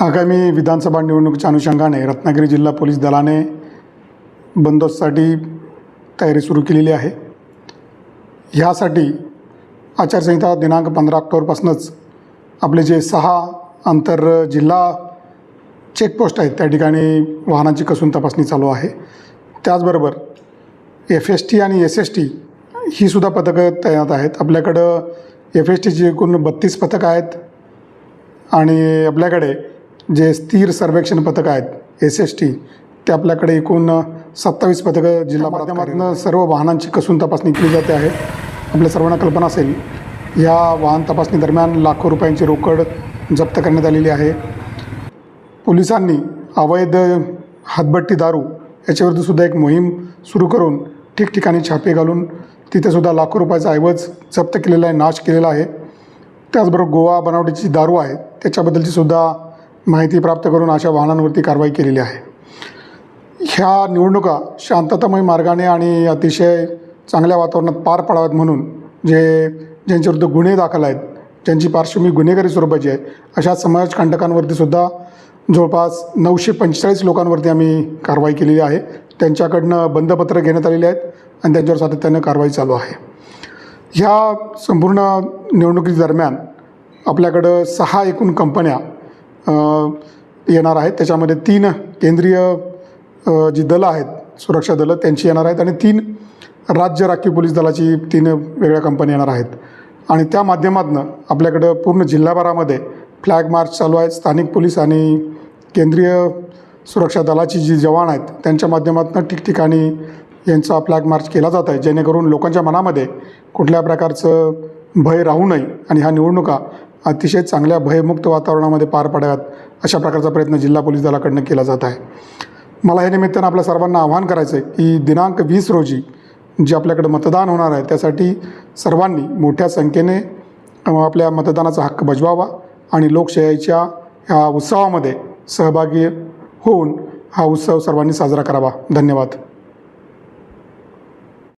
आगामी विधानसभा निवडणुकीच्या अनुषंगाने रत्नागिरी जिल्हा पोलीस दलाने बंदोबस्तसाठी तयारी सुरू केलेली आहे. ह्यासाठी आचारसंहिता दिनांक पंधरा ऑक्टोबरपासूनच आपले जे सहा आंतर जिल्हा चेकपोस्ट आहेत त्या ठिकाणी वाहनांची कसून तपासणी चालू आहे. त्याचबरोबर एफ एस टी आणि एस एस टी ही सुद्धा पथकं तैनात आहेत. आपल्याकडं एफ एस टीची एकूण बत्तीस पथकं आहेत आणि आपल्याकडे जे स्थिर सर्वेक्षण पथकं आहेत एस एस टी ते आपल्याकडे एकूण सत्तावीस पथकं जिल्हा माध्यमातून सर्व वाहनांची कसून तपासणी केली जाते आहे. आपल्या सर्वांना कल्पना असेल या वाहन तपासणी दरम्यान लाखो रुपयांची रोकड जप्त करण्यात आलेली आहे. पोलिसांनी अवैध हातभट्टी दारू याच्यावरती सुद्धा एक मोहीम सुरू करून ठिकठिकाणी छापे घालून तिथेसुद्धा लाखो रुपयाचा ऐवज जप्त केलेला आहे नाश केलेला आहे. त्याचबरोबर गोवा बनावटीची दारू आहे त्याच्याबद्दलची सुद्धा माहिती प्राप्त करून अशा वाहनांवरती कारवाई केलेली आहे. ह्या निवडणुका शांततामय मार्गाने आणि अतिशय चांगल्या वातावरणात पार पाडाव्यात म्हणून जे ज्यांच्याविरुद्ध गुन्हे दाखल आहेत ज्यांची पार्श्वभूमी गुन्हेगारी स्वरूपाची आहे अशा समाजकंटकांवरती सुद्धा जवळपास नऊशे पंचेचाळीस लोकांवरती आम्ही कारवाई केलेली आहे. त्यांच्याकडनं बंदपत्र घेण्यात आलेली आहेत आणि त्यांच्यावर सातत्यानं कारवाई चालू आहे. ह्या संपूर्ण निवडणुकी दरम्यान आपल्याकडं सहा एकूण कंपन्या येणार आहेत. त्याच्यामध्ये तीन केंद्रीय जी दलं आहेत सुरक्षा दलं त्यांची येणार आहेत आणि तीन राज्य राखीव पोलीस दलाची तीन वेगळ्या कंपन्या येणार आहेत. आणि त्या माध्यमातून आपल्याकडं पूर्ण जिल्हाभरामध्ये फ्लॅग मार्च चालू आहेत. स्थानिक पोलीस आणि केंद्रीय सुरक्षा दलाची जी जवान आहेत त्यांच्या माध्यमातून ठिकठिकाणी यांचा फ्लॅग मार्च केला जात आहे. जेणेकरून लोकांच्या मनामध्ये कुठल्या प्रकारचं भय राहू नये आणि ह्या निवडणुका अतिशय चांगल्या भयमुक्त वातावरणामध्ये पार पडाव्यात अशा प्रकारचा प्रयत्न जिल्हा पोलीस दलाकडनं केला जात आहे. मला या निमित्तानं आपल्या सर्वांना आवाहन करायचं आहे की दिनांक वीस रोजी जे आपल्याकडे मतदान होणार आहे त्यासाठी सर्वांनी मोठ्या संख्येने आपल्या मतदानाचा हक्क बजवावा आणि लोकशाहीच्या ह्या उत्सवामध्ये सहभागी होऊन हा उत्सव सर्वांनी साजरा करावा. धन्यवाद.